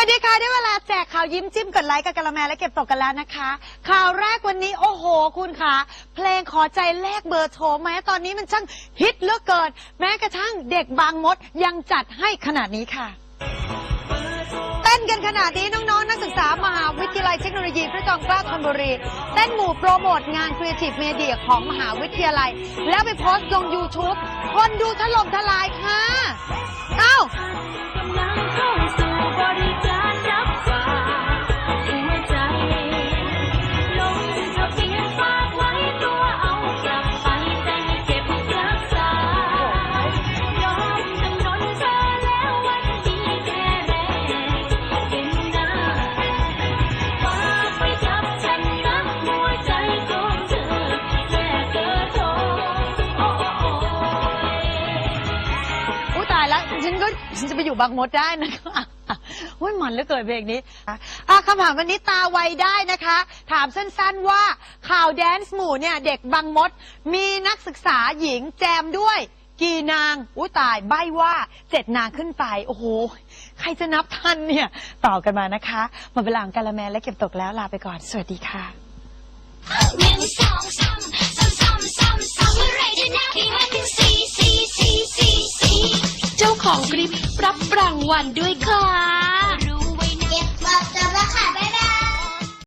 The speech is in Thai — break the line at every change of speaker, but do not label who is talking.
วัสดีค่ะ ได้เวลาแจกข่าวยิ้มจิ้มกดไลค์กับกะละแมและเก็บตกกันแล้วนะคะ ข่าวแรกวันนี้โอ้โหคุณคะเพลงขอใจแลกเบอร์โทรแม้ตอนนี้มันช่างฮิตเหลือเกิน แม้กระทั่งเด็กบางมดยังจัดให้ขนาดนี้ค่ะเต้นกันขนาดนี้น้องๆ นักศึกษามหาวิทยาลัยเทคโนโลยีพระจอมเกล้าธนบุรีเต้นหมู่โปรโมทงาน Creative Media ของมหาวิทยาลัย แล้วไปโพสต์ลง YouTube คนดูถล่มทลาย
แล้วฉัน
ก็ฉันจะไปอยู่บางมดได้นะคะอุ้ยมันเหลือเกินเพลงนี้อะคำถามวันนี้ตาไวได้นะคะ ถามสั้นๆว่าข่าวแดนซ์หมู่เนี่ย เด็กบางมด มีนักศึกษาหญิงแจมด้วย กี่นางอุ้ยตายใบว่าเจ็ดนางขึ้นไป โอ้โห ใครจะนับทันเนี่ย ต่อกันมานะคะหมดเวลาของกาละแมและเก็บตกแล้วลาไปก่อน สวัสดีค่ะ
องกริ
ปรับรางวัลด้วยค่ะ